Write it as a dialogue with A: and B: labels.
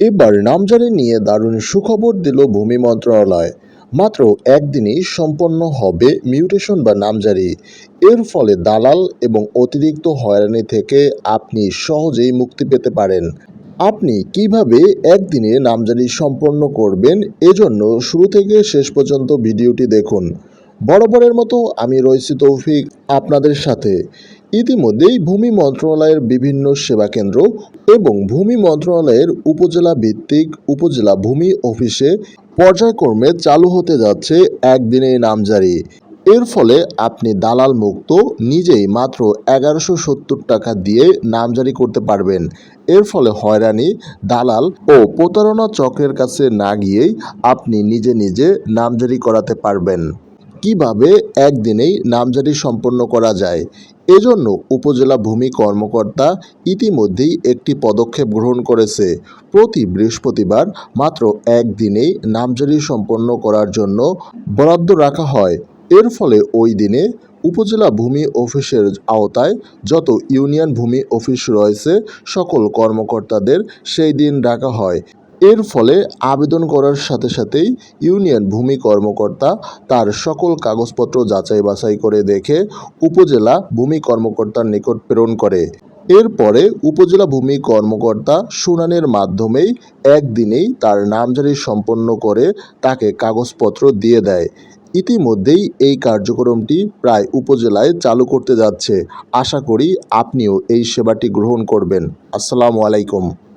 A: এবার নামজারি নিয়ে দারুণ সুখবর দিল ভূমি মন্ত্রণালয়। মাত্র একদিনেই সম্পন্ন হবে মিউটেশন বা নামজারি। এর ফলে দালাল এবং অতিরিক্ত হয়রানি থেকে আপনি সহজেই মুক্তি পেতে পারেন। আপনি কীভাবে একদিনে নামজারি সম্পন্ন করবেন, এজন্য শুরু থেকে শেষ পর্যন্ত ভিডিওটি দেখুন। বরাবরের মতো আমি রয়েছি তৌফিক আপনাদের সাথে। ইতিমধ্যেই ভূমি মন্ত্রণালয়ের বিভিন্ন সেবা কেন্দ্র এবং ভূমি মন্ত্রণালয়ের উপজেলা ভিত্তিক উপজেলা ভূমি অফিসে পর্যায়ক্রমে চালু হতে যাচ্ছে একদিনে নামজারি। এর ফলে আপনি দালাল মুক্ত নিজেই মাত্র এগারোশো সত্তর টাকা দিয়ে নামজারি করতে পারবেন। এর ফলে হয়রানি, দালাল ও প্রতারণা চক্রের কাছে না গিয়েই আপনি নিজে নিজে নামজারি করাতে পারবেন। কীভাবে একদিনেই নামজারি সম্পন্ন করা যায়। এজন্য উপজেলা ভূমি কর্মকর্তা ইতিমধ্যেই একটি পদক্ষেপ গ্রহণ করেছে। প্রতি বৃহস্পতিবার মাত্র একদিনেই নামজারি সম্পন্ন করার জন্য বরাদ্দ রাখা হয়। এর ফলে ওই দিনে উপজেলা ভূমি অফিসের আওতায় যত ইউনিয়ন ভূমি অফিস রয়েছে, সকল কর্মকর্তাদের সেই দিন ডাকা হয়। এর ফলে আবেদন করার সাথে সাথেই ইউনিয়ন ভূমি কর্মকর্তা তার সকল কাগজপত্র যাচাই বাছাই করে দেখে উপজেলা ভূমি কর্মকর্তার নিকট প্রেরণ করে। এরপরে উপজেলা ভূমি কর্মকর্তা শুনানির মাধ্যমেই একদিনেই তার নামজারি সম্পন্ন করে তাকে কাগজপত্র দিয়ে দেয়। ইতিমধ্যেই এই কার্যক্রমটি প্রায় উপজেলায় চালু করতে যাচ্ছে। আশা করি আপনিও এই সেবাটি গ্রহণ করবেন। আসসালামু আলাইকুম।